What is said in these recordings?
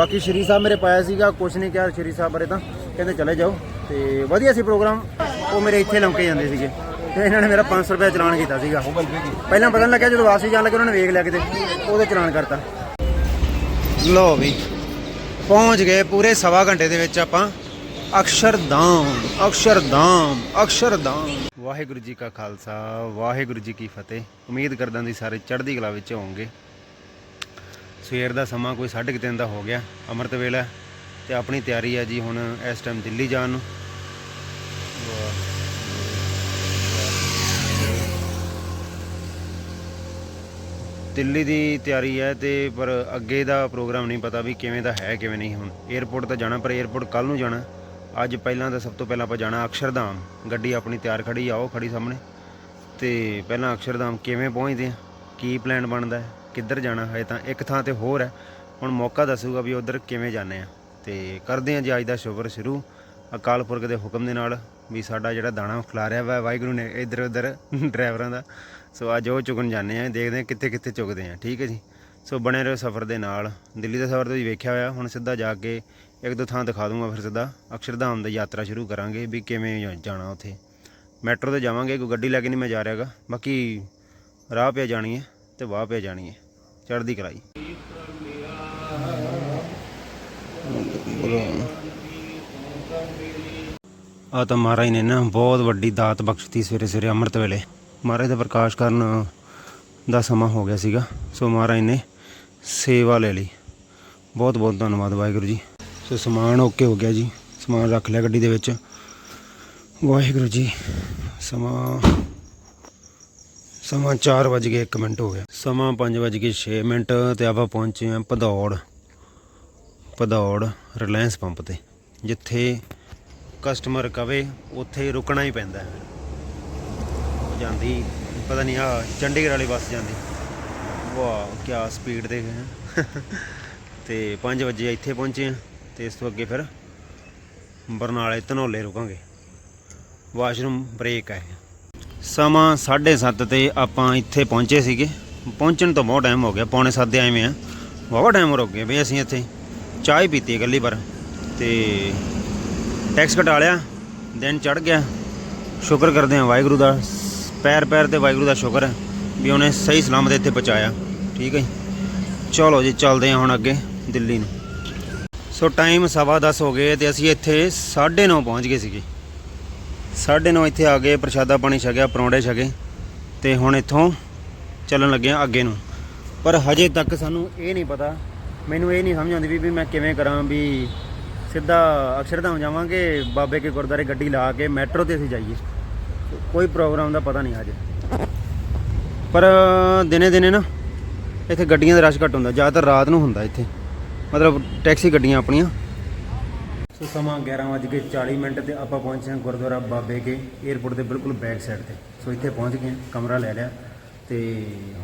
ਬਾਕੀ ਸ਼੍ਰੀ ਸਾਹਿਬ ਮੇਰੇ ਪਾਇਆ ਸੀਗਾ ਕੁਝ ਨਹੀਂ ਕਿਹਾ ਸ਼੍ਰੀ ਸਾਹਿਬ ਬਾਰੇ ਤਾਂ। ਕਹਿੰਦੇ ਚਲੇ ਜਾਓ ਤੇ ਵਧੀਆ ਸੀ ਪ੍ਰੋਗਰਾਮ ਉਹ ਮੇਰੇ ਇੱਥੇ ਲੰਕੇ ਜਾਂਦੇ ਸੀਗੇ। ਤੇ ਇਹਨਾਂ ਨੇ ਮੇਰਾ 500 ਰੁਪਏ ਚਲਾਨ ਕੀਤਾ ਸੀਗਾ। ਪਹਿਲਾਂ ਪਤਾ ਲੱਗਿਆ ਜਦੋਂ ਵਾਪਸੀ ਜਾਣ ਲੱਗੇ, ਉਹਨਾਂ ਨੇ ਵੇਖ ਲਿਆ ਕਿਤੇ। ਉਹਦੇ ਚਲਾਨ ਕਰਤਾ। ਲੋ ਵੀ, ਪਹੁੰਚ ਗਏ ਪੂਰੇ ਸਵਾ ਘੰਟੇ ਦੇ ਵਿੱਚ ਆਪਾਂ। ਅਕਸ਼ਰਧਾਮ ਅਕਸ਼ਰਧਾਮ ਅਕਸ਼ਰਧਾਮ ਵਾਹਿਗੁਰੂ ਜੀ ਕਾ ਖਾਲਸਾ, ਵਾਹਿਗੁਰੂ ਜੀ ਕੀ ਫਤਿਹ। ਉਮੀਦ ਕਰਦਾ ਦੀ ਸਾਰੇ ਚੜ੍ਹਦੀ ਕਲਾ ਵਿੱਚ ਹੋਵੋਗੇ। ਸਵੇਰ ਦਾ ਸਮਾਂ ਕੋਈ 3:30 ਦਾ ਹੋ ਗਿਆ। ਅੰਮ੍ਰਿਤ ਵੇਲਾ ਤੇ ਆਪਣੀ ਤਿਆਰੀ ਆ ਜੀ ਹੁਣ ਇਸ ਟਾਈਮ ਦਿੱਲੀ ਜਾਣ ਨੂੰ। ਦਿੱਲੀ ਦੀ ਤਿਆਰੀ ਹੈ ਤੇ ਪਰ ਅੱਗੇ ਦਾ ਪ੍ਰੋਗਰਾਮ ਨਹੀਂ ਪਤਾ ਵੀ ਕਿਵੇਂ ਦਾ ਹੈ, ਕਿਵੇਂ ਨਹੀਂ ਹੁਣ। 에어ਪੋਰਟ ਤਾਂ ਜਾਣਾ, ਪਰ 에어ਪੋਰਟ ਕੱਲ ਨੂੰ ਜਾਣਾ। ਅੱਜ ਪਹਿਲਾਂ ਤਾਂ ਸਭ ਤੋਂ ਪਹਿਲਾਂ ਆਪਾਂ ਜਾਣਾ ਅਕਸ਼ਰਧਾਮ। ਗੱਡੀ ਆਪਣੀ ਤਿਆਰ ਖੜੀ ਆਓ ਖੜੀ ਸਾਹਮਣੇ। ਤੇ ਪਹਿਲਾਂ ਅਕਸ਼ਰਧਾਮ ਕਿਵੇਂ ਪਹੁੰਚਦੇ ਆ? ਕੀ ਪਲਾਨ ਬਣਦਾ ਹੈ? ਕਿੱਧਰ ਜਾਣਾ ਹੈ ਤਾਂ? ਇੱਕ ਥਾਂ ਤੇ ਹੋਰ ਹੈ। ਹੁਣ ਮੌਕਾ ਦੱਸੂਗਾ ਵੀ ਉਧਰ ਕਿਵੇਂ ਜਾਣੇ ਆ। ਤੇ ਕਰਦੇ ਆ ਜੀ ਅੱਜ ਦਾ ਸ਼ੁਕਰ ਸ਼ੁਰੂ। ਅਕਾਲ ਪੁਰਖ ਦੇ ਹੁਕਮ ਦੇ ਨਾਲ ਵੀ ਸਾਡਾ ਜਿਹੜਾ ਦਾਣਾ ਖਿਲਾਰਿਆ ਵਾ। ਵਾਹਿਗੁਰੂ ਨੇ ਇੱਧਰ ਉੱਧਰ ਡਰਾਈਵਰਾਂ ਦਾ। ਸੋ ਅੱਜ ਉਹ ਚੁਗਣ ਜਾਂਦੇ ਆ। ਦੇਖਦੇ ਆ ਕਿੱਥੇ ਕਿੱਥੇ ਚੁਗਦੇ ਆ। ਠੀਕ ਹੈ ਜੀ? ਸੋ ਬਣੇ ਰਹੋ ਸਫ਼ਰ ਦੇ ਨਾਲ। ਦਿੱਲੀ ਦਾ ਸਫ਼ਰ ਤੁਸੀਂ ਵੇਖਿਆ ਹੋਇਆ। ਹੁਣ ਸਿੱਧਾ ਜਾ ਕੇ ਇੱਕ ਦੋ ਥਾਂ ਦਿਖਾ ਦੂੰਗਾ ਫਿਰ ਸਿੱਧਾ। ਅਕਸ਼ਰਧਾਮ ਦੀ ਯਾਤਰਾ ਸ਼ੁਰੂ ਕਰਾਂਗੇ ਵੀ ਕਿਵੇਂ ਜਾਣਾ ਉੱਥੇ। ਮੈਟਰੋ ਤੇ ਜਾਵਾਂਗੇ। ਕੋਈ ਗੱਡੀ ਲੈ ਕੇ ਨਹੀਂ ਮੈਂ ਜਾ ਰਿਹਾਗਾ। ਬਾਕੀ ਰਾਹ ਪਿਆ ਜਾਣੀ ਹੈ। ਤੇ ਵਾਹ ਪਿਆ ਜਾਣੀ ਹੈ। ਚੜ੍ਹਦੀ ਕਲਾਈ। ਆ ਤਾਂ ਮਹਾਰਾਜ ਨੇ ਨਾ ਬਹੁਤ ਵੱਡੀ ਦਾਤ ਬਖਸ਼ਤੀ ਸਵੇਰੇ ਸਵੇਰੇ ਅੰਮ੍ਰਿਤ ਵੇਲੇ। ਮਹਾਰਾਜ ਦਾ ਪ੍ਰਕਾਸ਼ ਕਰਨ ਦਾ ਸਮਾਂ ਹੋ ਗਿਆ ਸੀਗਾ। ਸੋ ਮਹਾਰਾਜ ਨੇ ਸੇਵਾ ਲੈ ਲਈ। ਬਹੁਤ ਬਹੁਤ ਧੰਨਵਾਦ ਵਾਹਿਗੁਰੂ ਜੀ। ਸੋ ਸਮਾਨ ਓਕੇ ਹੋ ਗਿਆ ਜੀ। ਸਮਾਨ ਰੱਖ ਲਿਆ ਗੱਡੀ ਦੇ ਵਿੱਚ। ਵਾਹਿਗੁਰੂ ਜੀ, ਸਮਾਂ ਸਮਾਂ 4 ਵਜ ਗਏ 1 ਮਿੰਟ ਹੋ ਗਿਆ। ਸਮਾਂ 5 ਵਜ ਕੇ 6 ਮਿੰਟ ਤੇ ਆਪਾਂ ਪਹੁੰਚੇ ਹਾਂ ਭਦੌੜ। ਭਦੌੜ ਰਿਲਾਇੰਸ ਪੰਪ ਤੇ, ਜਿੱਥੇ ਕਸਟਮਰ ਕਵੇ, ਉੱਥੇ ਰੁਕਣਾ ਹੀ ਪੈਂਦਾ ਹੈ। ਜਾਂਦੀ, ਪਤਾ ਨਹੀਂ ਆ ਚੰਡੀਗੜ੍ਹ ਵਾਲੀ ਬੱਸ ਜਾਂਦੀ। ਵਾਹ ਕੀ ਸਪੀਡ ਦੇ ਹੈ। ਤੇ 5 ਵਜੇ ਇੱਥੇ ਪਹੁੰਚੇ ਹਾਂ, ਤੇ ਇਸ ਤੋਂ ਅੱਗੇ ਫਿਰ ਬਰਨਾਲੇ ਧਨੌਲੇ ਰੁਕਾਂਗੇ। ਵਾਸ਼ਰੂਮ ਬ੍ਰੇਕ ਹੈ। ਸਮਾਂ 7:30 ਤੇ ਆਪਾਂ ਇੱਥੇ ਪਹੁੰਚੇ ਸੀਗੇ। ਪਹੁੰਚਣ ਤੋਂ ਬਹੁਤ ਟਾਈਮ ਹੋ ਗਿਆ, ਪੌਣੇ 7 ਦੇ ਆਏ ਵੇ ਆ। ਬਹੁਤ ਟਾਈਮ ਰੁਕ ਗਏ ਵੀ ਅਸੀਂ ਇੱਥੇ। ਚਾਹ ਹੀ ਪੀਤੀ ਇਕੱਲੀ ਪਰ। ਤੇ ਟੈਕਸ ਕਟਾ ਲਿਆ, ਦਿਨ ਚੜ ਗਿਆ। ਸ਼ੁਕਰ ਕਰਦੇ ਹਾਂ ਵਾਹਿਗੁਰੂ ਦਾ। ਪੈਰ ਪੈਰ ਤੇ ਵਾਹਿਗੁਰੂ ਦਾ ਸ਼ੁਕਰ ਹੈ ਵੀ ਉਹਨੇ ਸਹੀ ਸਲਾਮਤ ਇੱਥੇ ਪਹੁੰਚਾਇਆ। ਠੀਕ ਹੈ ਜੀ। ਚਲੋ ਜੀ, ਚੱਲਦੇ ਹਾਂ ਹੁਣ ਅੱਗੇ ਦਿੱਲੀ ਨੂੰ। ਸੋ ਟਾਈਮ ਸਵਾ ਦਸ ਹੋ ਗਏ ਤੇ ਅਸੀਂ ਇੱਥੇ 9:30 ਪਹੁੰਚ ਗਏ ਸੀਗੇ। 9:30 ਇੱਥੇ ਆ ਗਏ, ਪ੍ਰਸ਼ਾਦਾ ਪਾਣੀ ਛਕਿਆ ਪਰੌਂਡੇ ਛਕੇ ਤੇ ਹੁਣ ਇੱਥੋਂ ਚੱਲਣ ਲੱਗੇ ਆ ਅੱਗੇ ਨੂੰ। ਪਰ ਹਜੇ ਤੱਕ ਸਾਨੂੰ ਇਹ ਨਹੀਂ ਪਤਾ, ਮੈਨੂੰ ਇਹ ਨਹੀਂ ਸਮਝ ਆਉਂਦੀ ਵੀ ਵੀ ਮੈਂ ਕਿਵੇਂ ਕਰਾਂ ਵੀ ਸਿੱਧਾ ਅਕਸ਼ਰਧਾਮ ਜਾਵਾਂਗੇ, ਬਾਬੇ ਕੇ ਗੁਰਦਾਰੇ ਗੱਡੀ ਲਾ ਕੇ, ਮੈਟਰੋ ਤੇ ਅਸੀਂ ਜਾਈਏ। ਕੋਈ ਪ੍ਰੋਗਰਾਮ ਦਾ ਪਤਾ ਨਹੀਂ ਹਜੇ। ਪਰ ਦਿਨੇ ਦਿਨੇ ਨਾ ਇੱਥੇ ਗੱਡੀਆਂ ਦਾ ਰਸ਼ ਘੱਟ ਹੁੰਦਾ, ਜ਼ਿਆਦਾਤਰ ਰਾਤ ਨੂੰ ਹੁੰਦਾ ਇੱਥੇ। ਮਤਲਬ ਟੈਕਸੀ ਗੱਡੀਆਂ ਆਪਣੀਆਂ। ਸੋ ਸਮਾਂ 11:40 ਮਿੰਟ ਤੇ ਆਪਾਂ ਪਹੁੰਚੇ ਹਾਂ ਗੁਰਦੁਆਰਾ ਬਾਬੇ ਕੇ 에어ਪੋਰਟ ਦੇ ਬਿਲਕੁਲ ਬੈਕ ਸਾਈਡ ਤੇ। ਸੋ ਇੱਥੇ ਪਹੁੰਚ ਗਏ ਕਮਰਾ ਲੈ ਲਿਆ ਤੇ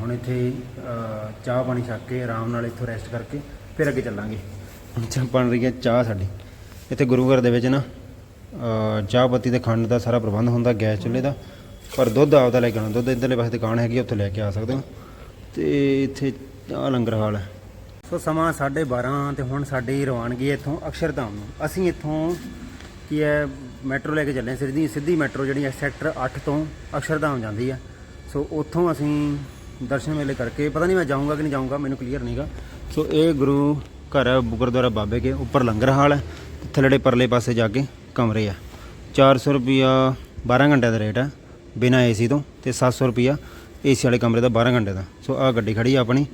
ਹੁਣ ਇੱਥੇ ਚਾਹ ਪਾਣੀ ਛੱਕ ਕੇ ਆਰਾਮ ਨਾਲ ਇੱਥੋਂ ਰੈਸਟ ਕਰਕੇ ਫਿਰ ਅੱਗੇ ਚੱਲਾਂਗੇ। ਹੁਣ ਚਾਹ ਬਣ ਰਹੀ ਹੈ ਚਾਹ ਸਾਡੀ। ਇੱਥੇ ਗੁਰੂ ਘਰ ਦੇ ਵਿੱਚ ਨਾ ਚਾਹ ਪੱਤੀ ਤੇ ਖੰਡ ਦਾ ਸਾਰਾ ਪ੍ਰਬੰਧ ਹੁੰਦਾ ਗੈਸ ਚੁੱਲ੍ਹੇ ਦਾ। ਪਰ ਦੁੱਧ ਆਪਦਾ ਲੈ ਕੇ ਆਉਣਾ ਦੁੱਧ ਇੱਧਰਲੇ ਪਾਸੇ ਦੁਕਾਨ ਹੈਗੀ ਆ, ਉੱਥੇ ਲੈ ਕੇ ਆ ਸਕਦੇ ਹੋ। ਤੇ ਇੱਥੇ ਆ ਲੰਗਰ ਹਾਲ ਹੈ। ਸੋ ਸਮਾਂ 12:30 ਤੇ ਹੁਣ ਸਾਡੀ ਰਵਾਨਗੀ ਇੱਥੋਂ ਅਕਸ਼ਰਧਾਮ ਨੂੰ। ਅਸੀਂ ਇੱਥੋਂ ਕੀ ਹੈ, ਮੈਟਰੋ ਲੈ ਕੇ ਚੱਲੇ ਸਿੱਧੀ ਸਿੱਧੀ ਮੈਟਰੋ ਜਿਹੜੀ ਹੈ ਸੈਕਟਰ 8 ਤੋਂ ਅਕਸ਼ਰਧਾਮ ਜਾਂਦੀ ਹੈ ਸੋ ਉੱਥੋਂ ਅਸੀਂ ਦਰਸ਼ਨ ਮੇਲੇ ਕਰਕੇ, ਪਤਾ ਨਹੀਂ ਮੈਂ ਜਾਊਂਗਾ ਕਿ ਨਹੀਂ ਜਾਊਂਗਾ, ਮੈਨੂੰ ਕਲੀਅਰ ਨਹੀਂਗਾ ਸੋ ਇਹ ਗੁਰੂ ਘਰ ਹੈ ਗੁਰਦੁਆਰਾ ਬਾਬੇ ਕੇ ਉੱਪਰ ਲੰਗਰ ਹਾਲ ਹੈ, ਤੇ ਥੱਲੜੇ ਪਰਲੇ ਪਾਸੇ ਜਾ ਕੇ ਕਮਰੇ ਆ। 400 ਰੁਪਿਆ 12 ਘੰਟੇ ਦਾ ਰੇਟ ਹੈ ਬਿਨਾ ਏਸੀ ਤੋਂ, ਤੇ 700 ਰੁਪਿਆ ਏਸੀ ਵਾਲੇ ਕਮਰੇ ਦਾ 12 ਘੰਟੇ ਦਾ। ਸੋ ਆਹ ਗੱਡੀ ਖੜੀ ਆ ਆਪਣੀ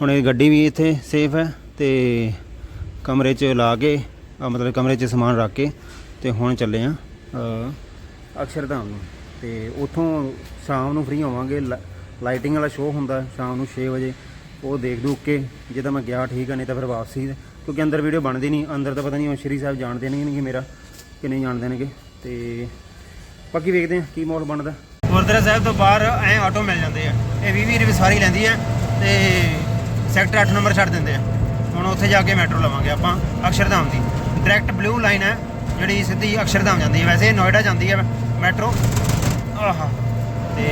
ਹੁਣ ਇਹ ਗੱਡੀ ਵੀ ਇੱਥੇ ਸੇਫ ਹੈ ਤੇ ਕਮਰੇ 'ਚ ਲਾ ਕੇ ਆ ਮਤਲਬ ਕਮਰੇ 'ਚ ਸਮਾਨ ਰੱਖ ਕੇ ਤੇ ਹੁਣ ਚੱਲੇ ਆ ਅਕਸ਼ਰਧਾਮ ਨੂੰ। ਤੇ ਉਥੋਂ ਸ਼ਾਮ ਨੂੰ ਫ੍ਰੀ ਹੋਵਾਂਗੇ ਲਾਈਟਿੰਗ ਵਾਲਾ ਸ਼ੋਅ ਹੁੰਦਾ ਸ਼ਾਮ ਨੂੰ 6 ਵਜੇ, ਉਹ ਦੇਖ ਦੂ ਕੇ ਜੇ ਤਾਂ ਮੈਂ ਗਿਆ ਠੀਕ ਆ, ਨਹੀਂ ਤਾਂ ਫਿਰ ਵਾਪਸੀ ਕਿਉਂਕਿ ਅੰਦਰ ਵੀਡੀਓ ਬਣਦੀ ਨਹੀਂ, ਅੰਦਰ ਤਾਂ ਪਤਾ ਨਹੀਂ ਉਹ ਸ਼੍ਰੀ ਸਾਹਿਬ ਜਾਣਦੇ ਨਹੀਂ ਕਿ ਮੇਰਾ, ਕਿ ਨਹੀਂ ਜਾਣਦੇ ਨੇਗੇ। ਤੇ ਬਾਕੀ ਵੇਖਦੇ ਆ ਕੀ ਮਾਹੌਲ ਬਣਦਾ। ਗੁਰਦੁਆਰਾ ਸਾਹਿਬ ਤੋਂ ਬਾਹਰ ਐ ਆਟੋ ਮਿਲ ਜਾਂਦੇ ਆ। ਇਹ 20 20 ਰੁਪਏ ਸਾਰੀ ਲੈਂਦੀ ਆ, ਤੇ ਸੈਕਟਰ 8 ਨੰਬਰ ਛੱਡ ਦਿੰਦੇ ਆ। ਹੁਣ ਉੱਥੇ ਜਾ ਕੇ ਮੈਟਰੋ ਲਵਾਂਗੇ ਆਪਾਂ ਅਕਸ਼ਰਧਾਮ ਦੀ। ਡਾਇਰੈਕਟ ਬਲੂ ਲਾਈਨ ਹੈ ਜਿਹੜੀ ਸਿੱਧੀ ਅਕਸ਼ਰਧਾਮ ਜਾਂਦੀ ਹੈ। ਵੈਸੇ ਨੋਇਡਾ ਜਾਂਦੀ ਹੈ ਮੈਟਰੋ। ਆਹਾ ਤੇ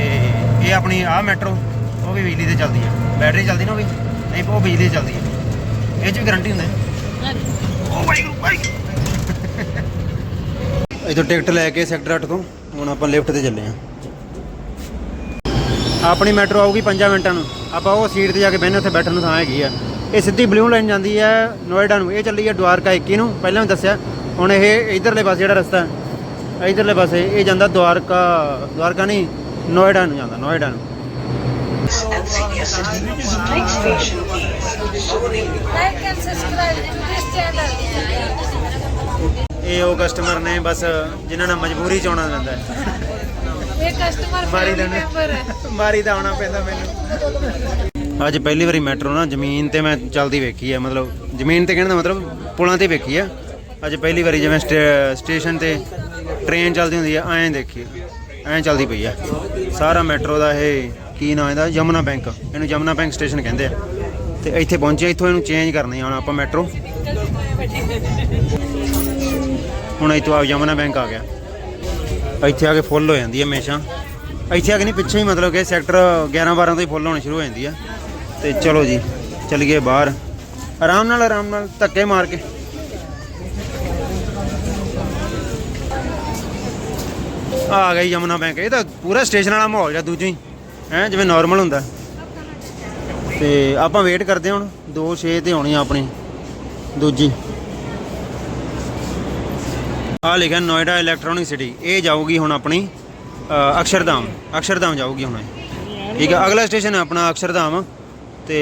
ਇਹ ਆਪਣੀ ਆ ਮੈਟਰੋ ਉਹ ਵੀ ਬਿਜਲੀ ਤੇ ਚੱਲਦੀ ਹੈ। ਬੈਟਰੀ ਚੱਲਦੀ ਨਾ ਉਹ ਵੀ? ਨਹੀਂ ਉਹ ਬਿਜਲੀ ਤੇ ਚੱਲਦੀ ਹੈ। ਇਹ 'ਚ ਵੀ ਗਾਰੰਟੀ ਹੁੰਦੀ ਹੈ ਇਥੋਂ ਟਿਕਟ ਲੈ ਕੇ ਸੈਕਟਰ 8 ਤੋਂ ਹੁਣ ਆਪਾਂ ਲਿਫਟ ਤੇ ਚੱਲੇ ਆ ਆਪਣੀ ਮੈਟਰੋ ਆਊਗੀ 5 ਮਿੰਟਾਂ ਨੂੰ ਆਪਾਂ ਉਹ ਸੀਟ ਤੇ ਜਾ ਕੇ ਬਹਿਨੇ ਉੱਥੇ ਬੈਠਣ ਨੂੰ ਥਾਂ ਹੈਗੀ ਆ ਇਹ ਸਿੱਧੀ ਬਲੂ ਲਾਈਨ ਜਾਂਦੀ ਹੈ ਨੋਇਡਾ ਨੂੰ ਇਹ ਚੱਲੀ ਹੈ ਦੁਆਰਕਾ 21 ਨੂੰ ਪਹਿਲਾਂ ਵੀ ਦੱਸਿਆ, ਹੁਣ ਇਹ ਇਧਰਲੇ ਪਾਸੇ ਜਿਹੜਾ ਰਸਤਾ ਹੈ, ਇਧਰਲੇ ਪਾਸੇ ਇਹ ਜਾਂਦਾ ਦੁਆਰਕਾ ਦੁਆਰਕਾ ਨਹੀਂ, ਨੋਇਡਾ ਨੂੰ ਜਾਂਦਾ, ਨੋਇਡਾ ਨੂੰ and senior citizens. Next station is Sony. Like and subscribe to this channel. ਇਹ ਉਹ ਕਸਟਮਰ ਨੇ ਬਸ ਜਿਨ੍ਹਾਂ ਨਾਲ ਮਜਬੂਰੀ ਚ ਆਉਣਾ ਪੈਂਦਾ ਹੈ ਇਹ ਕਸਟਮਰ ਮਾਰੀ ਫੈਮਿਲੀ ਦਾ ਮੈਂਬਰ ਹੈ। ਮਾਰੀ ਦਾ ਆਉਣਾ ਪੈਂਦਾ ਮੈਨੂੰ। ਅੱਜ ਪਹਿਲੀ ਵਾਰੀ ਮੈਟਰੋ ਨਾ ਜ਼ਮੀਨ ਤੇ ਮੈਂ ਚੱਲਦੀ ਵੇਖੀ ਹੈ ਮਤਲਬ ਜ਼ਮੀਨ ਤੇ ਕਹਿਣ ਦਾ ਮਤਲਬ ਪੁਲਾਂ ਤੇ ਵੇਖੀ ਹੈ ਅੱਜ ਪਹਿਲੀ ਵਾਰੀ ਜਿਵੇਂ ਸਟੇ- ਸਟੇਸ਼ਨ ਤੇ ਟ੍ਰੇਨ ਚੱਲਦੀ ਹੁੰਦੀ ਹੈ ਐਂ ਦੇਖੀ ਐਂ ਚੱਲਦੀ ਪਈ ਹੈ ਸਾਰਾ ਮੈਟਰੋ ਦਾ ਇਹ ਕੀ ਨਾਂ ਇਹਦਾ? ਯਮਨਾ ਬੈਂਕ। ਇਹਨੂੰ ਯਮਨਾ ਬੈਂਕ ਸਟੇਸ਼ਨ ਕਹਿੰਦੇ ਆ। ਤੇ ਇੱਥੇ ਪਹੁੰਚੇ ਇੱਥੋਂ ਇਹਨੂੰ ਚੇਂਜ ਕਰਨੀ ਆ ਹੁਣ ਆਪਾਂ ਮੈਟਰੋ। ਹੁਣ ਇੱਥੋਂ ਆ ਯਮਨਾ ਬੈਂਕ ਆ ਗਿਆ। ਇੱਥੇ ਆ ਕੇ ਫੁੱਲ ਹੋ ਜਾਂਦੀ ਹੈ ਹਮੇਸ਼ਾ। ਇੱਥੇ ਆ ਕੇ ਨਹੀਂ, ਪਿੱਛੇ ਹੀ ਮਤਲਬ ਕਿ ਸੈਕਟਰ 11 12 ਤੋਂ ਹੀ ਫੁੱਲ ਹੋਣੀ ਸ਼ੁਰੂ ਹੋ ਜਾਂਦੀ ਹੈ ਤੇ ਚਲੋ ਜੀ, ਚਲੀਏ ਬਾਹਰ। ਆਰਾਮ ਨਾਲ ਆਰਾਮ ਨਾਲ, ਧੱਕੇ ਮਾਰ ਕੇ। ਆ ਗਈ ਯਮੁਨਾ ਬੈਂਕ। ਇਹ ਤਾਂ ਪੂਰਾ ਸਟੇਸ਼ਨ ਵਾਲਾ ਮਾਹੌਲ ਜਾਂ ਦੂਜਾ ਹੀ। ਹੈ, ਜਿਵੇਂ ਨਾਰਮਲ ਹੁੰਦਾ। ਤੇ ਆਪਾਂ ਵੇਟ ਕਰਦੇ ਹਾਂ ਹੁਣ। 2 6 ਤੇ ਆਉਣੀ ਆ ਆਪਣੀ। ਦੂਜੀ। ਆ ਲਿਖਿਆ ਨੋਇਡਾ ਇਲੈਕਟ੍ਰੋਨਿਕ ਸਿਟੀ, ਇਹ ਜਾਊਗੀ ਹੁਣ ਆਪਣੀ ਅਕਸ਼ਰਧਾਮ ਅਕਸ਼ਰਧਾਮ ਜਾਊਗੀ ਹੁਣ ਇਹ। ਠੀਕ ਹੈ ਅਗਲਾ ਸਟੇਸ਼ਨ ਹੈ ਆਪਣਾ ਅਕਸ਼ਰਧਾਮ ਤੇ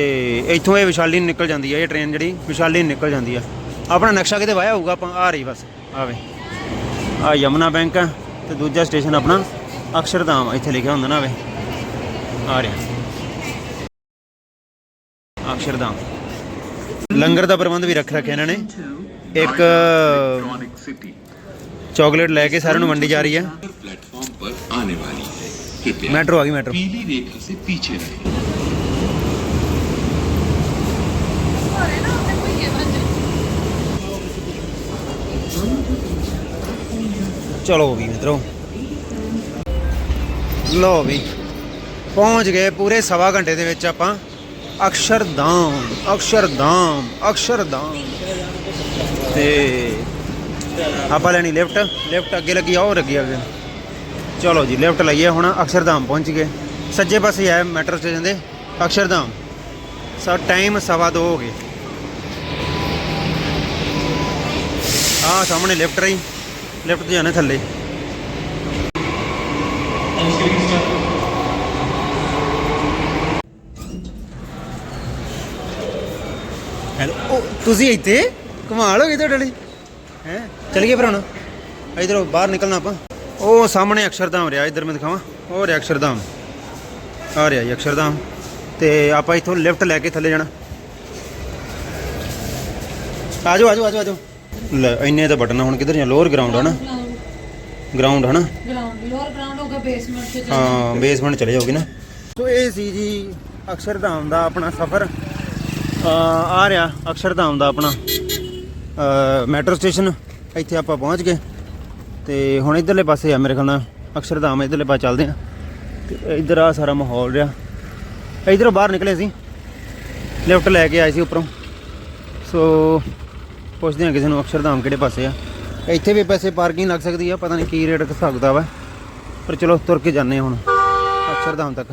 ਇੱਥੋਂ ਇਹ ਵਿਸ਼ਾਲੀ ਨਿਕਲ ਜਾਂਦੀ ਹੈ ਇਹ ਟ੍ਰੇਨ ਜਿਹੜੀ ਵਿਸ਼ਾਲੀ ਨੂੰ ਨਿਕਲ ਜਾਂਦੀ ਹੈ ਆਪਣਾ ਨਕਸ਼ਾ ਕਿਤੇ ਵਾਇਆ ਹੋਊਗਾ ਆਪਾਂ, ਆ ਰਹੀ ਬਸ, ਆਵੇ। ਆ ਯਮੁਨਾ ਬੈਂਕ ਹੈ ਤੇ ਦੂਜਾ ਸਟੇਸ਼ਨ ਆਪਣਾ ਅਕਸ਼ਰਧਾਮ, ਇੱਥੇ ਲਿਖਿਆ ਹੁੰਦਾ ਨਾ ਆਵੇ। ਆ ਰਿਹਾ। ਅਕਸ਼ਰਧਾਮ। ਲੰਗਰ ਦਾ ਪ੍ਰਬੰਧ ਵੀ ਰੱਖ ਰੱਖਿਆ ਇਹਨਾਂ ਨੇ। ਇੱਕ ਚਾਕਲੇਟ ਲੈ ਕੇ ਸਾਰਿਆਂ ਨੂੰ ਵੰਡੀ ਜਾ ਰਹੀ ਹੈ प्लेटफॉर्म पर आने वाली है कृपया ਮੈਟਰੋ ਆ ਗਈ ਮੈਟਰੋ पीली रेखा से पीछे रहें ਚਲੋ ਵੀ ਮਿੱਤਰੋ ਲੋ ਵੀ ਪਹੁੰਚ ਗਏ ਪੂਰੇ ਸਵਾ ਘੰਟੇ ਦੇ ਵਿੱਚ ਆਪਾਂ ਅਕਸ਼ਰਧਾਮ ਅਕਸ਼ਰਧਾਮ ਅਕਸ਼ਰਧਾਮ ਤੇ ਆਪਾਂ ਲੈਣੀ ਲਿਫਟ। ਲਿਫਟ ਅੱਗੇ ਲੱਗੀ ਆ, ਉਹ ਲੱਗੀ ਅੱਗੇ। ਚਲੋ ਜੀ, ਲਿਫਟ ਲਈਏ ਹੁਣ, ਅਕਸ਼ਰਧਾਮ ਪਹੁੰਚ ਗਏ। ਸੱਜੇ ਪਾਸੇ ਹੈ ਮੈਟਰੋ ਸਟੇਸ਼ਨ ਦੇ, ਅਕਸ਼ਰਧਾਮ। ਸਾ ਟਾਈਮ ਸਵਾ ਦੋ ਹੋ ਗਏ। ਆ ਸਾਹਮਣੇ ਲਿਫਟ ਰਹੀ। ਲਿਫਟ ਤੇ ਜਾਣਾ ਥੱਲੇ। ਹੈਲੋ ਤੁਸੀਂ ਇੱਥੇ? ਕਮਾਲ ਹੋ ਗਈ ਤੁਹਾਡੇ ਲਈ। ਹੈ? ਚਲੀਏ ਫਿਰ ਹੁਣ। ਇਧਰੋਂ ਬਾਹਰ ਨਿਕਲਣਾ ਆਪਾਂ। ਉਹ ਸਾਹਮਣੇ ਅਕਸ਼ਰਧਾਮ ਰਿਹਾ ਇਧਰ ਮੈਂ ਦਿਖਾਵਾਂ। ਉਹ ਰਿਹਾ ਅਕਸ਼ਰਧਾਮ। ਆ ਰਿਹਾ ਜੀ ਅਕਸ਼ਰਧਾਮ। ਤੇ ਆਪਾਂ ਇੱਥੋਂ ਲਿਫਟ ਲੈ ਕੇ ਥੱਲੇ ਜਾਣਾ। ਆਜੋ ਆਜੋ ਆਜੋ ਆਜੋ। ਲੈ ਇੰਨੇ ਤਾਂ ਬਟਨ ਹੁਣ ਕਿੱਧਰ ਜਾ ਲੋਅਰ ਗਰਾਊਂਡ ਹੈ ਨਾ। ਗਰਾਊਂਡ ਹੈ ਨਾ। ਗਰਾਊਂਡ ਲੋਅਰ ਗਰਾਊਂਡ ਹੋਗਾ ਬੇਸਮੈਂਟ ਚ ਹਾਂ ਬੇਸਮੈਂਟ ਚਲੇ ਜਾਓਗੇ ਨਾ। ਸੋ ਇਹ ਸੀ ਜੀ ਅਕਸ਼ਰਧਾਮ ਦਾ ਆਪਣਾ ਸਫ਼ਰ। ਆ ਰਿਹਾ ਅਕਸ਼ਰਧਾਮ ਦਾ ਆਪਣਾ। ਮੈਟਰੋ ਸਟੇਸ਼ਨ ਇੱਥੇ ਆਪਾਂ ਪਹੁੰਚ ਗਏ। ਤੇ ਹੁਣ ਇਧਰਲੇ ਪਾਸੇ ਆ ਮੇਰੇ ਖਿਆਲ ਨਾਲ ਅਕਸ਼ਰਧਾਮ ਇਧਰਲੇ ਪਾਸੇ ਚੱਲਦੇ ਆ। ਤੇ ਇਧਰ ਆ ਸਾਰਾ ਮਾਹੌਲ ਰਿਹਾ। ਇਧਰੋਂ ਬਾਹਰ ਨਿਕਲੇ ਸੀ। ਲਿਫਟ ਲੈ ਕੇ ਆਏ ਸੀ ਉੱਪਰੋਂ। ਸੋ ਪੁੱਛਦੇ ਆ ਕਿਸੇ ਨੂੰ ਅਕਸ਼ਰਧਾਮ ਕਿਹੜੇ ਪਾਸੇ ਆ। ਇੱਥੇ ਵੀ ਪੈਸੇ ਪਾਰਕਿੰਗ ਲੱਗ ਸਕਦੀ ਆ ਪਤਾ ਨਹੀਂ ਕੀ ਰੇਟ ਸਕਦਾ ਵਾ ਪਰ ਚਲੋ ਤੁਰ ਕੇ ਜਾਂਦੇ ਹਾਂ ਹੁਣ ਅਕਸ਼ਰਧਾਮ ਤੱਕ।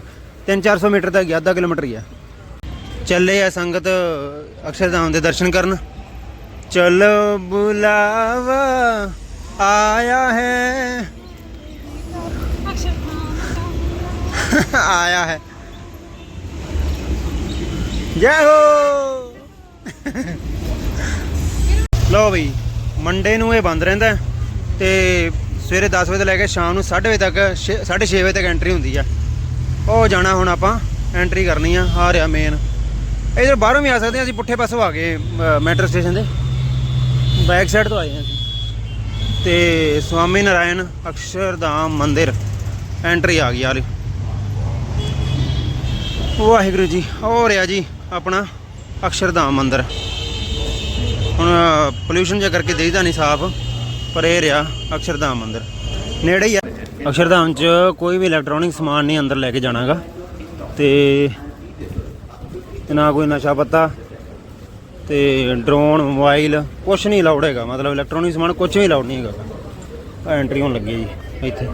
3-400 ਮੀਟਰ ਤੱਕ ਹੀ ਆ, ਅੱਧਾ ਕਿਲੋਮੀਟਰ ਹੀ ਆ। ਚੱਲੇ ਆ ਸੰਗਤ ਅਕਸ਼ਰਧਾਮ ਦੇ ਦਰਸ਼ਨ ਕਰਨ। ਚਲੋ ਬੁਲਾਵਾ, ਆਇਆ ਹੈ। ਆਇਆ ਹੈ। ਜੈ ਹੋ। ਲੋ ਬਈ ਮੰਡੇ ਨੂੰ ਇਹ ਬੰਦ ਰਹਿੰਦਾ ਹੈ ਤੇ ਸਵੇਰੇ 10 ਵਜੇ ਤੋਂ ਲੈ ਕੇ ਸ਼ਾਮ ਨੂੰ 6:30 ਵਜੇ ਤੱਕ 6:30 ਵਜੇ ਤੱਕ ਐਂਟਰੀ ਹੁੰਦੀ ਆ। ਉਹ ਜਾਣਾ ਹੁਣ ਆਪਾਂ ਐਂਟਰੀ ਕਰਨੀ ਆ ਆ ਰਿਹਾ ਮੇਨ ਇਧਰ ਬਾਹਰੋਂ ਵੀ ਆ ਸਕਦੇ ਆ, ਅਸੀਂ ਪੁੱਠੇ ਪਾਸੋਂ ਆ ਗਏ ਮੈਟਰੋ ਸਟੇਸ਼ਨ ਦੇ। ਬੈਕ ਸਾਈਡ ਤੋਂ ਆਏ ਹਾਂ ਅਸੀਂ। ਤੇ ਸਵਾਮੀ ਨਾਰਾਇਣ ਅਕਸ਼ਰਧਾਮ ਮੰਦਿਰ ਐਂਟਰੀ ਆ ਗਈ ਯਾਰ ਵਾਹਿਗੁਰੂ ਜੀ ਹੋ ਰਿਹਾ ਜੀ ਆਪਣਾ ਅਕਸ਼ਰਧਾਮ ਮੰਦਿਰ। ਹੁਣ ਪੋਲੂਸ਼ਨ ਜੇ ਕਰਕੇ ਦੇਈਦਾ ਨਹੀਂ ਸਾਫ਼, ਪਰ ਇਹ ਰਿਹਾ ਅਕਸ਼ਰਧਾਮ ਮੰਦਿਰ। ਨੇੜੇ ਹੀ ਆ। ਅਕਸ਼ਰਧਾਮ 'ਚ ਕੋਈ ਵੀ ਇਲੈਕਟ੍ਰੋਨਿਕ ਸਮਾਨ ਨਹੀਂ ਅੰਦਰ ਲੈ ਕੇ ਜਾਣਾਗਾ। ਤੇ ਤੇ ਨਾ ਕੋਈ ਨਸ਼ਾ ਪੱਤਾ ਤੇ ਡਰੋਨ, ਮੋਬਾਈਲ ਕੁਝ ਨਹੀਂ ਅਲਾਉਡ ਹੈਗਾ। ਮਤਲਬ ਇਲੈਕਟ੍ਰੋਨਿਕ ਸਮਾਨ ਕੁਝ ਵੀ ਅਲਾਉਡ ਨਹੀਂ ਹੈਗਾ। ਐਂਟਰੀ ਹੋਣ ਲੱਗੀ ਜੀ, ਇੱਥੇ।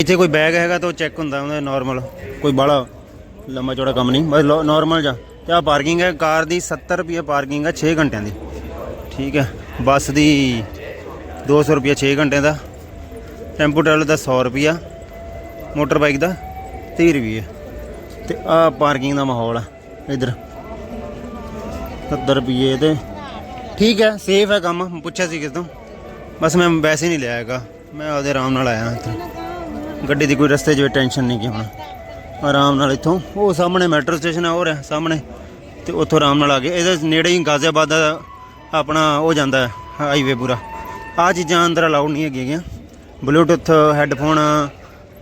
ਇੱਥੇ ਕੋਈ ਬੈਗ ਹੈਗਾ ਤਾਂ ਉਹ ਚੈੱਕ ਹੁੰਦਾ, ਉਹਦਾ ਨਾਰਮਲ ਕੋਈ ਬਾਹਲਾ ਲੰਮਾ ਚੌੜਾ ਕੰਮ ਨਹੀਂ। ਬਸ ਨਾਰਮਲ ਜਾ। ਤੇ ਆ ਪਾਰਕਿੰਗ ਹੈ, ਕਾਰ ਦੀ 70 ਰੁਪਏ ਪਾਰਕਿੰਗ ਹੈ 6 ਘੰਟਿਆਂ ਦੀ। ਠੀਕ ਹੈ। ਬੱਸ ਦੀ 200 ਰੁਪਏ 6 ਘੰਟਿਆਂ ਦਾ। ਟੈਂਪੂ ਟਰੈਵਲ ਦਾ 100 ਰੁਪਿਆ ਮੋਟਰ ਬਾਈਕ ਦਾ 30 ਰੁਪਏ ਤੇ ਆ ਪਾਰਕਿੰਗ ਦਾ ਮਾਹੌਲ ਆ, ਇਧਰ। 70 ਰੁਪਏ ਤੇ ਠੀਕ ਹੈ ਸੇਫ ਹੈ ਕੰਮ। ਪੁੱਛਿਆ ਸੀ ਕਿਸ ਤੋਂ ਬਸ ਮੈਂ ਵੈਸੇ ਨਹੀਂ ਲਿਆ ਹੈਗਾ। ਮੈਂ ਆਪਦੇ ਆਰਾਮ ਨਾਲ ਆਇਆ ਇੱਥੇ। ਗੱਡੀ ਦੀ ਕੋਈ ਰਸਤੇ 'ਚ ਟੈਨਸ਼ਨ ਨਹੀਂ ਕਿ ਹੁਣ। ਆਰਾਮ ਨਾਲ ਇੱਥੋਂ। ਉਹ ਸਾਹਮਣੇ ਮੈਟਰੋ ਸਟੇਸ਼ਨ ਹੈ ਹੋਰ ਹੈ ਸਾਹਮਣੇ। ਤੇ ਉੱਥੋਂ ਆਰਾਮ ਨਾਲ ਆ ਗਏ। ਇਹਦੇ ਨੇੜੇ ਹੀ ਗਾਜ਼ੀਆਬਾਦ ਦਾ ਆਪਣਾ ਉਹ ਜਾਂਦਾ ਹੈ ਹਾਈਵੇ ਪੂਰਾ। ਆ ਚੀਜ਼ਾਂ ਅੰਦਰ ਅਲਾਉਡ ਨਹੀਂ ਹੈਗੀਆਂ ਬਲੂਟੁੱਥ ਹੈੱਡਫੋਨ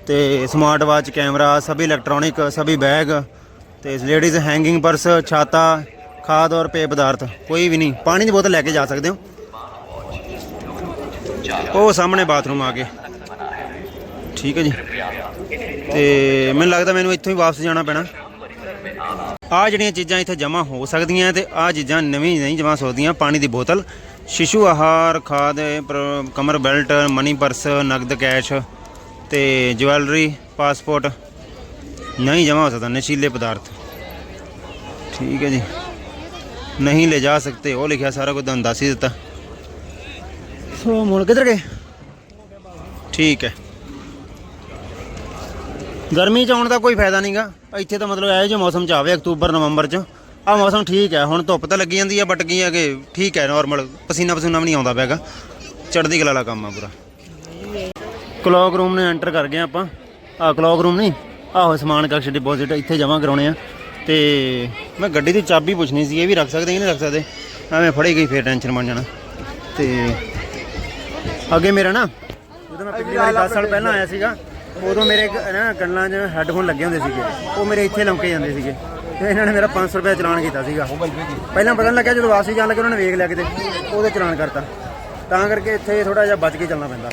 ਤੇ ਸਮਾਰਟ ਵਾਚ ਕੈਮਰਾ ਸਭੀ ਇਲੈਕਟ੍ਰੋਨਿਕ ਸਭੀ ਬੈਗ ਤੇ ਲੇਡੀਜ਼ ਹੈਂਗਿੰਗ ਪਰਸ ਛਾਤਾ। ਖਾਦ ਔਰ ਪੇय ਪਦਾਰਥ, ਕੋਈ ਵੀ ਨਹੀਂ। ਪਾਣੀ ਦੀ ਬੋਤਲ ਲੈ ਕੇ ਜਾ ਸਕਦੇ ਹੋ। ਉਹ ਸਾਹਮਣੇ ਬਾਥਰੂਮ ਆ ਕੇ। ਠੀਕ ਹੈ ਜੀ। ਤੇ ਮੈਨੂੰ ਲੱਗਦਾ ਮੈਨੂੰ ਇੱਥੋਂ ਹੀ ਵਾਪਸ ਜਾਣਾ ਪੈਣਾ। ਆ ਜਿਹੜੀਆਂ ਚੀਜ਼ਾਂ ਇੱਥੇ ਜਮ੍ਹਾਂ ਹੋ ਸਕਦੀਆਂ ਤੇ ਆ ਚੀਜ਼ਾਂ ਨਵੀਂ ਨਹੀਂ ਜਮ੍ਹਾਂ ਹੋ ਸਕਦੀਆਂ ਪਾਣੀ ਦੀ ਬੋਤਲ, ਸ਼ਿਸ਼ੂ ਆਹਾਰ, ਖਾਦ, ਪਰ- ਕਮਰ ਬੈਲਟ, ਮਨੀ ਪਰਸ, ਨਗਦ ਕੈਸ਼ ਤੇ ਜਵੈਲਰੀ, ਪਾਸਪੋਰਟ ਨਹੀਂ ਜਮ੍ਹਾਂ ਹੋ ਸਕਦਾ, ਨਸ਼ੀਲੇ ਪਦਾਰਥ। ਠੀਕ ਹੈ ਜੀ। ਨਹੀਂ ਲੈ ਜਾ ਸਕਤੇ ਉਹ ਲਿਖਿਆ ਸਾਰਾ ਕੁਝ ਤੁਹਾਨੂੰ ਦੱਸ ਹੀ ਦਿੱਤਾ। ਸੋ ਮੁੜ ਕਿੱਧਰ ਗਏ? ਠੀਕ ਹੈ। ਗਰਮੀ ਚ ਆਉਣ ਦਾ ਕੋਈ ਫਾਇਦਾ ਨਹੀਂਗਾ ਇੱਥੇ ਤਾਂ ਮਤਲਬ ਇਹੋ ਜਿਹੇ ਮੌਸਮ ਚ ਆਵੇ ਅਕਤੂਬਰ ਨਵੰਬਰ ਚ। ਆ ਮੌਸਮ ਠੀਕ ਹੈ ਹੁਣ ਧੁੱਪ ਤਾਂ ਲੱਗੀ ਜਾਂਦੀ ਆ ਬਟ ਕੀ ਹੈ ਕਿ ਠੀਕ ਹੈ ਨਾਰਮਲ ਪਸੀਨਾ ਪਸੀਨਾ ਵੀ ਨਹੀਂ ਆਉਂਦਾ ਪੈਗਾ ਚੜ੍ਹਦੀ ਕਲਾ ਵਾਲਾ ਕੰਮ ਆ ਪੂਰਾ। ਕਲੌਕ ਰੂਮ ਨੇ ਐਂਟਰ ਕਰ ਗਏ ਆਪਾਂ। ਆ ਕਲੌਕ ਰੂਮ ਨਹੀਂ ਆਹੋ ਸਮਾਨ ਕਕਸ਼ ਡਿਪੋਜ਼ਿਟ ਇੱਥੇ ਜਮ੍ਹਾਂ ਕਰਾਉਣੇ ਆ। ਤੇ ਮੈਂ ਗੱਡੀ ਦੀ ਚਾਬੀ ਪੁੱਛਣੀ ਸੀ, ਇਹ ਵੀ ਰੱਖ ਸਕਦੇ ਕਿ ਨਹੀਂ ਰੱਖ ਸਕਦੇ। ਐਵੇਂ ਫੜੀ ਗਈ, ਫੇਰ ਟੈਨਸ਼ਨ ਬਣ ਜਾਣਾ। ਤੇ ਅੱਗੇ ਮੇਰਾ ਨਾ ਜਦੋਂ ਮੈਂ ਪਿਛਲੀ ਵਾਰੀ 10 ਸਾਲ ਪਹਿਲਾਂ ਆਇਆ ਸੀਗਾ, ਉਦੋਂ ਮੇਰੇ ਨਾ ਕੰਨਾਂ 'ਚ ਹੈੱਡਫੋਨ ਲੱਗੇ ਹੁੰਦੇ ਸੀਗੇ। ਉਹ ਮੇਰੇ ਇੱਥੇ ਲਮਕੇ ਜਾਂਦੇ ਸੀਗੇ। ਤੇ ਇਹਨਾਂ ਨੇ ਮੇਰਾ 500 ਰੁਪਏ ਚਲਾਨ ਕੀਤਾ ਸੀਗਾ। ਪਹਿਲਾਂ ਪਤਾ ਨਹੀਂ ਲੱਗਿਆ ਜਦੋਂ ਵਾਪਸੀ ਜਾਣ ਲੱਗੇ, ਉਹਨਾਂ ਨੇ ਵੇਖ ਲਿਆ ਕਿਤੇ, ਉਹਦੇ ਚਲਾਨ ਕਰਤਾ। ਤਾਂ ਕਰਕੇ ਇੱਥੇ ਥੋੜਾ ਜਿਹਾ ਬਚ ਕੇ ਚੱਲਣਾ ਪੈਂਦਾ।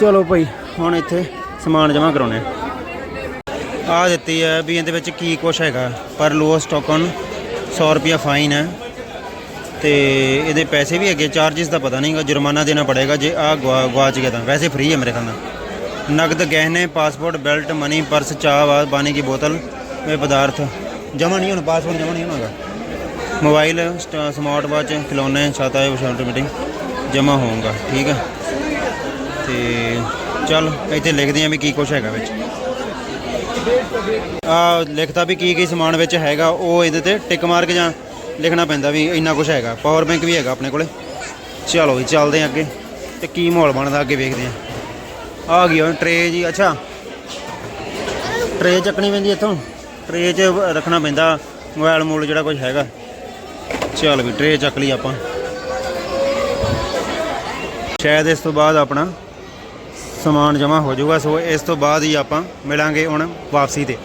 ਚਲੋ ਭਾਈ, ਹੁਣ ਇੱਥੇ ਸਮਾਨ ਜਮ੍ਹਾਂ ਕਰਾਉਣੇ ਆ ਦਿੱਤੀ ਹੈ ਵੀ ਇਹਦੇ ਵਿੱਚ ਕੀ ਕੁਛ ਹੈਗਾ। ਪਰ ਲੋਅਸਟ ਟੋਕਨ 100 ਰੁਪਿਆ ਫਾਈਨ ਹੈ। ਤੇ ਇਹਦੇ ਪੈਸੇ ਵੀ ਅੱਗੇ ਚਾਰजेस ਦਾ ਪਤਾ ਨਹੀਂਗਾ, ਜੁਰਮਾਨਾ ਦੇਣਾ ਪੜੇਗਾ, ਜੇ ਆ ਗਵਾਚ ਗਿਆ ਤਾਂ। ਵੈਸੇ ਫ੍ਰੀ ਹੈ ਮੇਰੇ ਖਿਆਲ ਨਾਲ। ਨਗਦ ਗਹਿਣੇ ਪਾਸਪੋਰਟ ਬੈਲਟ ਮਨੀ ਪਰਸ ਚਾਹ ਪਾਣੀ ਦੀ ਬੋਤਲ, ਇਹ ਪਦਾਰਥ। ਜਮਾ ਨਹੀਂ ਹੋਣਾ ਪਾਸਪੋਰਟ ਜਮਾ ਨਹੀਂ ਹੋਣਾਗਾ। ਮੋਬਾਈਲ ਸਮਾਰਟ ਵਾਚ ਖਿਲੌਣੇ, ਛਾਤਾ, ਇਹ ਮੀਟਿੰਗ ਜਮਾ ਹੋਊਗਾ। ਠੀਕ ਹੈ। ਤੇ ਚੱਲ ਇੱਥੇ ਲਿਖਦੇ ਆ ਵੀ ਕੀ ਕੁਛ ਹੈਗਾ ਵਿੱਚ। ਆ ਲਿਖਤਾ ਵੀ ਕੀ ਕੀ ਸਮਾਨ ਵਿੱਚ ਹੈਗਾ, ਉਹ ਇਹਦੇ ਤੇ ਟਿਕ ਮਾਰ ਕੇ ਜਾਂ ਲਿਖਣਾ ਪੈਂਦਾ ਵੀ ਇੰਨਾ ਕੁਛ ਹੈਗਾ। ਪਾਵਰ ਬੈਂਕ ਵੀ ਹੈਗਾ ਆਪਣੇ ਕੋਲੇ। ਚਲੋ ਜੀ, ਚੱਲਦੇ ਆ ਅੱਗੇ। ਤੇ ਕੀ ਮਾਹੌਲ ਬਣਦਾ ਅੱਗੇ ਵੇਖਦੇ ਆ ਆ ਗਈ ਹੁਣ ਟਰੇ ਜੀ, ਅੱਛਾ। ਟਰੇ ਚੱਕਣੀ ਪੈਂਦੀ ਇੱਥੋਂ। ਟਰੇ 'ਚ ਰੱਖਣਾ ਪੈਂਦਾ ਮੋਬਾਈਲ ਮੂਲ ਜਿਹੜਾ ਕੁਝ ਹੈਗਾ। ਚੱਲ ਵੀ ਟਰੇ ਚੱਕ ਲਈ ਆਪਾਂ। ਸ਼ਾਇਦ ਇਸ ਤੋਂ ਬਾਅਦ ਆਪਣਾ ਸਮਾਨ ਜਮ੍ਹਾਂ ਹੋ ਜਾਊਗਾ, ਸੋ ਇਸ ਤੋਂ ਬਾਅਦ ਹੀ ਆਪਾਂ ਮਿਲਾਂਗੇ ਹੁਣ ਵਾਪਸੀ ਤੇ।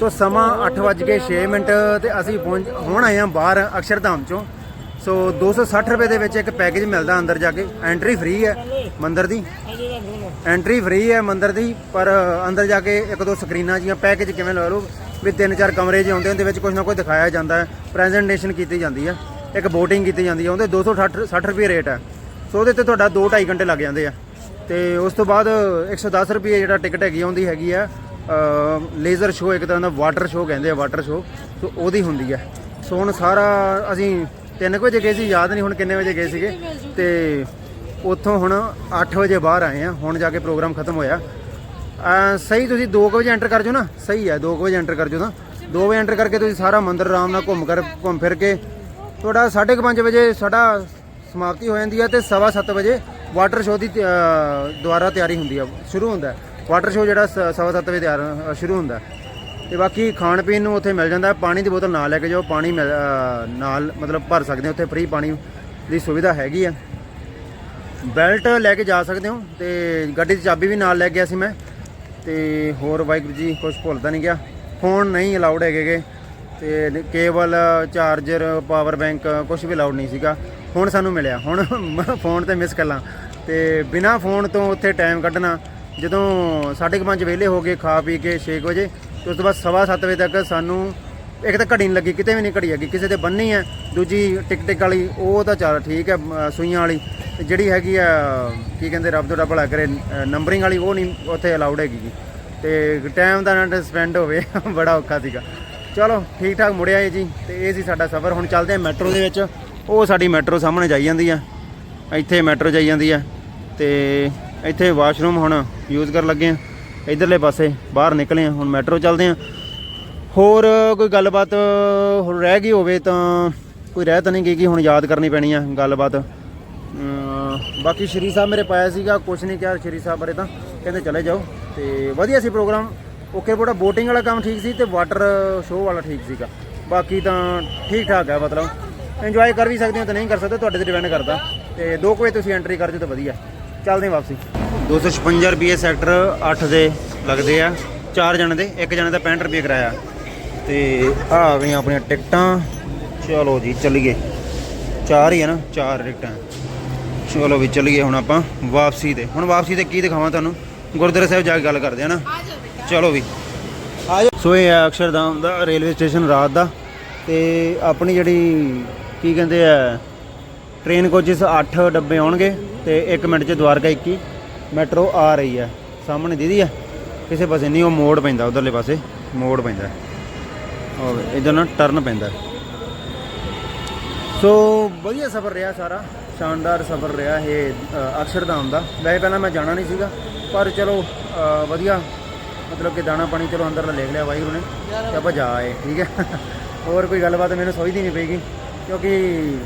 ਸੋ ਸਮਾਂ 8:06 ਮਿੰਟ ਤੇ ਅਸੀਂ ਪਹੁੰਚ, ਹੁਣ ਆਏ ਹਾਂ ਬਾਹਰ ਅਕਸ਼ਰਧਾਮ ਚੋਂ। ਸੋ 260 ਰੁਪਏ ਦੇ ਵਿੱਚ ਇੱਕ ਪੈਕੇਜ ਮਿਲਦਾ ਅੰਦਰ ਜਾ ਕੇ। ਐਂਟਰੀ ਫ੍ਰੀ ਹੈ ਮੰਦਰ ਦੀ। ਐਂਟਰੀ ਫ੍ਰੀ ਹੈ ਮੰਦਰ ਦੀ, ਪਰ ਅੰਦਰ ਜਾ ਕੇ ਇੱਕ ਦੋ ਸਕਰੀਨਾਂ ਜੀਆਂ ਪੈਕੇਜ ਕਿਵੇਂ ਲਾ ਲਓ, ਵੀ ਤਿੰਨ ਚਾਰ ਕਮਰੇ ਜਿਹੇ ਹੁੰਦੇ ਉਹਦੇ ਵਿੱਚ ਕੁਝ ਨਾ ਕੁਝ ਦਿਖਾਇਆ ਜਾਂਦਾ ਹੈ। ਪ੍ਰੈਜੈਂਟੇਸ਼ਨ ਕੀਤੀ ਜਾਂਦੀ ਹੈ। ਇੱਕ VOTING ਕੀਤੀ ਜਾਂਦੀ ਹੈ, ਉਹਦੇ 260 60 ਰੁਪਏ ਰੇਟ ਹੈ। ਸੋ ਉਹਦੇ ਤੇ ਤੁਹਾਡਾ 2.5 ਘੰਟੇ ਲੱਗ ਜਾਂਦੇ ਆ। ਤੇ ਉਸ ਤੋਂ ਬਾਅਦ 110 ਰੁਪਏ ਜਿਹੜਾ ਟਿਕਟ ਹੈਗੀ ਆ, ਉਹਦੀ ਹੈਗੀ ਆ ਲੇਜ਼ਰ ਸ਼ੋਅ ਇੱਕ ਤਰ੍ਹਾਂ ਦਾ ਵਾਟਰ ਸ਼ੋਅ ਕਹਿੰਦੇ ਆ ਵਾਟਰ ਸ਼ੋਅ ਸੋ ਉਹਦੀ ਹੁੰਦੀ ਹੈ ਸੋ ਹੁਣ ਸਾਰਾ ਅਸੀਂ 3 ਵਜੇ ਗਏ ਸੀ ਯਾਦ ਨਹੀਂ ਹੁਣ ਕਿੰਨੇ ਵਜੇ ਗਏ ਸੀਗੇ। ਤੇ ਉੱਥੋਂ ਹੁਣ 8 ਵਜੇ ਬਾਹਰ ਆਏ ਆ ਹੁਣ ਜਾ ਕੇ ਪ੍ਰੋਗਰਾਮ ਖਤਮ ਹੋਇਆ। ਸਹੀ ਤੁਸੀਂ 2 ਵਜੇ ਐਂਟਰ ਕਰ ਜੋ ਨਾ। ਸਹੀ ਹੈ 2 ਵਜੇ ਐਂਟਰ ਕਰ ਜੋ ਤਾਂ। 2 ਵਜੇ ਐਂਟਰ ਕਰਕੇ ਤੁਸੀਂ ਸਾਰਾ ਮੰਦਿਰ ਆਰਾਮ ਨਾਲ ਘੁੰਮ ਕਰ ਘੁੰਮ ਫਿਰ ਕੇ ਤੁਹਾਡਾ 5:30 ਵਜੇ ਸਾਡਾ ਸਮਾਪਤੀ ਹੋ ਜਾਂਦੀ ਹੈ ਤੇ 7:30 ਵਜੇ ਵਾਟਰ ਸ਼ੋਅ ਦੀ ਦੁਆਰਾ ਤਿਆਰੀ ਹੁੰਦੀ ਆ, ਸ਼ੁਰੂ ਹੁੰਦਾ ਵਾਟਰ ਸ਼ੋਅ ਜਿਹੜਾ 7:30 ਵਜੇ ਤਿਆਰ ਸ਼ੁਰੂ ਹੁੰਦਾ ਹੈ। ਤੇ ਬਾਕੀ ਖਾਣ ਪੀਣ ਨੂੰ ਉੱਥੇ ਮਿਲ ਜਾਂਦਾ ਪਾਣੀ ਦੀ ਬੋਤਲ ਨਾਲ ਲੈ ਕੇ ਜਾਓ। ਪਾਣੀ ਮਿਲ- ਨਾਲ ਮਤਲਬ ਭਰ ਸਕਦੇ ਹੋ। ਉੱਥੇ ਫ੍ਰੀ ਪਾਣੀ ਦੀ ਸੁਵਿਧਾ ਹੈਗੀ ਆ। ਬੈਲਟ ਲੈ ਕੇ ਜਾ ਸਕਦੇ ਹੋ। ਤੇ ਗੱਡੀ ਦੀ ਚਾਬੀ ਵੀ ਨਾਲ ਲੈ ਗਿਆ ਸੀ ਮੈਂ। ਤੇ ਹੋਰ ਵਾਹਿਗੁਰੂ ਜੀ ਕੁਝ ਭੁੱਲਦਾ ਨਹੀਂ ਗਿਆ। ਫੋਨ ਨਹੀਂ ਅਲਾਉਡ ਹੈਗੇਗੇ ਤੇ ਕੇਬਲ, ਚਾਰਜਰ, ਪਾਵਰ ਬੈਂਕ ਕੁਝ ਵੀ ਅਲਾਉਡ ਨਹੀਂ ਸੀਗਾ। ਹੁਣ ਸਾਨੂੰ ਮਿਲਿਆ। ਹੁਣ ਫੋਨ ਤੇ ਮਿਸ ਕਰਲਾਂ ਤੇ ਬਿਨਾ ਫੋਨ ਤੋਂ ਉੱਥੇ ਟਾਈਮ ਕੱਢਣਾ, ਜਦੋਂ 5:30 ਵਿਹਲੇ ਹੋ ਗਏ, ਖਾ ਪੀ ਕੇ 6 ਵਜੇ, ਤੇ ਉਸ ਤੋਂ ਬਾਅਦ ਸਵਾ ਸੱਤ ਵਜੇ ਤੱਕ ਸਾਨੂੰ ਇੱਕ ਤਾਂ ਘੜੀ ਨਹੀਂ ਲੱਗੀ, ਕਿਤੇ ਵੀ ਨਹੀਂ ਘੜੀ ਹੈਗੀ, ਕਿਸੇ ਤੇ ਬੰਨੀ ਹੈ। ਦੂਜੀ ਟਿਕ ਟਿਕ ਵਾਲੀ, ਉਹ ਤਾਂ ਚੱਲ ਠੀਕ ਹੈ ਸੂਈਆਂ ਵਾਲੀ। ਜਿਹੜੀ ਹੈਗੀ ਆ, ਕੀ ਕਹਿੰਦੇ, ਰੱਬ ਤੋਂ ਰੱਬ ਭਲਾ ਕਰੇ ਨੰਬਰਿੰਗ ਵਾਲੀ, ਉਹ ਨਹੀਂ ਉੱਥੇ ਅਲਾਉਡ ਹੈਗੀ ਗੀ। ਤੇ ਟਾਈਮ ਦਾ ਨਾ ਸਪੈਂਡ ਹੋਵੇ, ਬੜਾ ਔਖਾ ਸੀਗਾ। ਚਲੋ ਠੀਕ ਠਾਕ ਮੁੜਿਆ ਏ ਜੀ, ਤੇ ਇਹ ਸੀ ਸਾਡਾ ਸਫ਼ਰ। ਹੁਣ ਚੱਲਦੇ ਆ ਮੈਟਰੋ ਦੇ ਵਿੱਚ। ਉਹ ਸਾਡੀ ਮੈਟਰੋ ਸਾਹਮਣੇ ਜਾਈ ਜਾਂਦੀ ਆ। ਇੱਥੇ ਮੈਟਰੋ ਜਾਈ ਜਾਂਦੀ ਆ ਤੇ ਇੱਥੇ ਵਾਸ਼ਰੂਮ ਹੁਣ ਯੂਜ਼ ਕਰਨ ਲੱਗੇ ਆ। ਇਧਰਲੇ ਪਾਸੇ ਬਾਹਰ ਨਿਕਲੇ ਆ, ਹੁਣ ਮੈਟਰੋ ਚੱਲਦੇ ਆ। ਹੋਰ ਕੋਈ ਗੱਲਬਾਤ ਹੋਰ ਰਹਿ ਗਈ ਹੋਵੇ ਤਾਂ ਕੋਈ ਰਹਿ ਤਾਂ ਨਹੀਂ ਗਈ ਕਿ ਹੁਣ ਯਾਦ ਕਰਨੀ ਪੈਣੀ ਆ ਗੱਲਬਾਤ। ਬਾਕੀ ਸ਼੍ਰੀ ਸਾਹਿਬ ਮੇਰੇ ਪਾਇਆ ਸੀਗਾ ਕੁਝ ਨਹੀਂ ਕਿਹਾ ਸ਼੍ਰੀ ਸਾਹਿਬ ਬਾਰੇ ਤਾਂ। ਕਹਿੰਦੇ ਚਲੇ ਜਾਓ ਤੇ ਵਧੀਆ ਸੀ ਪ੍ਰੋਗਰਾਮ। ਓਕੇ ਬੋੜਾ ਬੋਟਿੰਗ ਵਾਲਾ ਕੰਮ ਠੀਕ ਸੀ ਤੇ ਵਾਟਰ ਸ਼ੋਅ ਵਾਲਾ ਠੀਕ ਸੀਗਾ। ਬਾਕੀ ਤਾਂ ਠੀਕ ਠਾਕ ਹੈ ਮਤਲਬ। ਇੰਜੋਏ ਕਰ ਵੀ ਸਕਦੇ ਹੋ ਤੇ ਨਹੀਂ ਕਰ ਸਕਦੇ, ਤੁਹਾਡੇ ਤੇ ਡਿਪੈਂਡ ਕਰਦਾ। ਤੇ 2 ਵਜੇ ਤੁਸੀਂ ਐਂਟਰੀ ਕਰ ਜਾਓ ਤਾਂ ਵਧੀਆ। ਚੱਲਦੇ ਹਾਂ ਵਾਪਸੀ। 256 ਰੁਪਏ ਸੈਕਟਰ 8 ਦੇ ਲੱਗਦੇ ਆ। ਚਾਰ ਜਣੇ ਦੇ, ਇੱਕ ਜਣੇ ਦਾ 65 ਰੁਪਏ ਕਿਰਾਇਆ। ਤੇ ਆ ਗਈਆਂ ਆਪਣੀਆਂ ਟਿਕਟਾਂ। ਚਲੋ ਜੀ, ਚੱਲੀਏ। ਚਾਰ ਹੀ ਆ ਨਾ, ਚਾਰ ਟਿਕਟਾਂ। ਚਲੋ ਵੀ ਚੱਲੀਏ ਹੁਣ ਆਪਾਂ ਵਾਪਸੀ ਤੇ। ਹੁਣ ਵਾਪਸੀ ਤੇ ਕੀ ਦਿਖਾਵਾਂ ਤੁਹਾਨੂੰ? ਗੁਰਦੁਆਰਾ ਸਾਹਿਬ ਜਾ ਕੇ ਗੱਲ ਕਰਦੇ ਆ ਨਾ। ਚਲੋ ਵੀ। ਆ ਜਾਓ ਸੋ ਇਹ ਅਕਸ਼ਰਧਾਮ ਦਾ ਰੇਲਵੇ ਸਟੇਸ਼ਨ ਰਾਤ ਦਾ। ਤੇ ਆਪਣੀ ਜਿਹੜੀ ਕੀ ਕਹਿੰਦੇ ਆ ਟ੍ਰੇਨ ਕੋਚਿਸ 8 ਡੱਬੇ ਆਉਣਗੇ ਤੇ 1 ਮਿੰਟ 'ਚ ਦਵਾਰਕਾ 21 ਮੈਟਰੋ ਆ ਰਹੀ ਹੈ ਸਾਹਮਣੇ ਦੀਦੀ ਆ, ਕਿਸੇ ਪਾਸੇ ਨਹੀਂ, ਉਹ ਮੋੜ ਪੈਂਦਾ, ਉਧਰਲੇ ਪਾਸੇ ਮੋੜ ਪੈਂਦਾ। ਔਰ ਇਧਰ ਨਾ ਟਰਨ ਪੈਂਦਾ। ਸੋ ਵਧੀਆ ਸਫ਼ਰ ਰਿਹਾ ਸਾਰਾ, ਸ਼ਾਨਦਾਰ ਸਫ਼ਰ ਰਿਹਾ ਇਹ ਅਕਸ਼ਰਧਾਮ ਦਾ। ਵੈਸੇ ਪਹਿਲਾਂ ਮੈਂ ਜਾਣਾ ਨਹੀਂ ਸੀਗਾ, ਪਰ ਚਲੋ ਵਧੀਆ, ਮਤਲਬ ਕਿ ਦਾਣਾ ਪਾਣੀ ਚਲੋ ਅੰਦਰ ਲੈ ਲਿਆ ਵਾਹਿਗੁਰੂ ਨੇ, ਤੇ ਆਪਾਂ ਜਾ ਆਏ, ਠੀਕ ਹੈ। ਹੋਰ ਕੋਈ ਗੱਲਬਾਤ ਮੈਨੂੰ ਸੋਚਦੀ ਨਹੀਂ ਪਈਗੀ। ਕਿਉਂਕਿ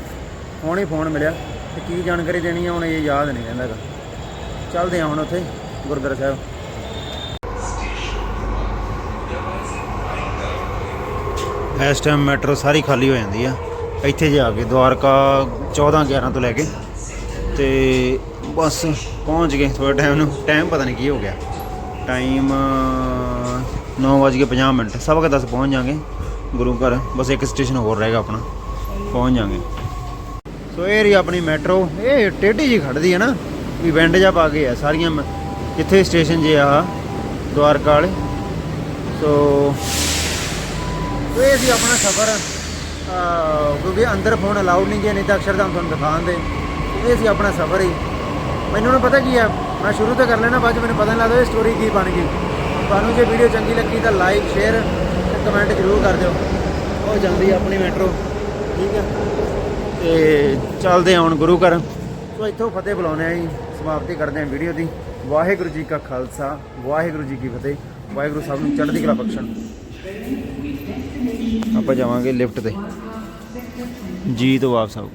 ਹੁਣ ਹੀ ਫੋਨ ਮਿਲਿਆ ਤੇ ਕੀ ਜਾਣਕਾਰੀ ਦੇਣੀ ਹੈ ਹੁਣ ਇਹ ਯਾਦ ਨਹੀਂ ਰਹਿੰਦਾ ਗਾ ਚੱਲਦੇ ਹਾਂ ਹੁਣ ਉੱਥੇ, ਗੁਰਦੁਆਰਾ ਸਾਹਿਬ। ਇਸ ਟਾਈਮ ਮੈਟਰੋ ਸਾਰੀ ਖਾਲੀ ਹੋ ਜਾਂਦੀ ਆ। ਇੱਥੇ ਜੇ ਆ ਕੇ ਦਵਾਰਕਾ 14 11 ਤੋਂ ਲੈ ਕੇ। ਤੇ ਬਸ ਪਹੁੰਚ ਗਏ ਥੋੜੇ ਟਾਈਮ ਨੂੰ। ਟਾਈਮ ਪਤਾ ਨਹੀਂ ਕੀ ਹੋ ਗਿਆ। Time 9:50 minute. ਸਵਾ ਕੇ 10 ਪਹੁੰਚ ਜਾਾਂਗੇ ਗੁਰੂ ਘਰ। ਬਸ ਇੱਕ ਸਟੇਸ਼ਨ ਹੋਰ ਰਹੇਗਾ ਆਪਣਾ। ਪਹੁੰਚ ਜਾਾਂਗੇ ਸੋ ਇਹ ਰਹੀ ਆਪਣੀ ਮੈਟਰੋ। ਇਹ ਟੇਢੀ ਜੀ ਖੜਦੀ ਹੈ ਨਾ, ਵੀ ਵੈਂਡ ਜਾ ਪਾ ਕੇ ਆ, ਸਾਰੀਆਂ ਮ- ਸਟੇਸ਼ਨ ਜੇ ਆ ਦਵਾਰਕਾ ਵਾਲੇ। ਸੋ ਇਹ ਸੀ ਆਪਣਾ ਸਫ਼ਰ। ਕਿਉਂਕਿ ਅੰਦਰ ਫੋਨ ਅਲਾਉਡ ਨਹੀਂ ਗਿਆ, ਨਹੀਂ ਤਾਂ ਅਕਸ਼ਰਧਾਮ ਤੁਹਾਨੂੰ ਦਿਖਾਉਣ ਦੇ। ਇਹ ਸੀ ਆਪਣਾ ਸਫ਼ਰ ਹੀ। ਮੈਨੂੰ ਨਾ ਪਤਾ ਕੀ ਆ, ਮੈਂ ਸ਼ੁਰੂ ਤੋਂ ਕਰ ਲੈਣਾ, ਬਾਅਦ 'ਚ ਮੈਨੂੰ ਪਤਾ ਨਹੀਂ ਲੱਗਦਾ ਇਹ ਸਟੋਰੀ ਕੀ ਬਣ ਗਈ। ਤੁਹਾਨੂੰ ਜੇ ਵੀਡੀਓ ਚੰਗੀ ਲੱਗੀ ਤਾਂ ਲਾਈਕ ਸ਼ੇਅਰ ਤੇ ਕਮੈਂਟ ਜ਼ਰੂਰ ਕਰ ਦਿਓ। ਉਹ ਜਾਂਦੀ ਆਪਣੀ ਮੈਟਰੋ। ਠੀਕ ਹੈ ਤੇ ਚੱਲਦੇ ਆਉਣ ਗੁਰੂ ਘਰ। ਸੋ ਇੱਥੋਂ ਫਤਿਹ ਬੁਲਾਉਂਦੇ ਆ ਜੀ, ਸਮਾਪਤੀ ਕਰਦੇ ਹਾਂ ਵੀਡੀਓ ਦੀ। ਵਾਹਿਗੁਰੂ ਜੀ ਕਾ ਖਾਲਸਾ, ਵਾਹਿਗੁਰੂ ਜੀ ਕੀ ਫਤਿਹ। ਵਾਹਿਗੁਰੂ ਸਾਹਿਬ ਨੂੰ ਚੜ੍ਹਦੀ ਕਲਾ ਬਖਸ਼ਣ। ਆਪਾਂ ਜਾਵਾਂਗੇ ਲਿਫਟ ਤੇ। ਜੀ ਤੋਂ ਵਾਪਸ ਆਊ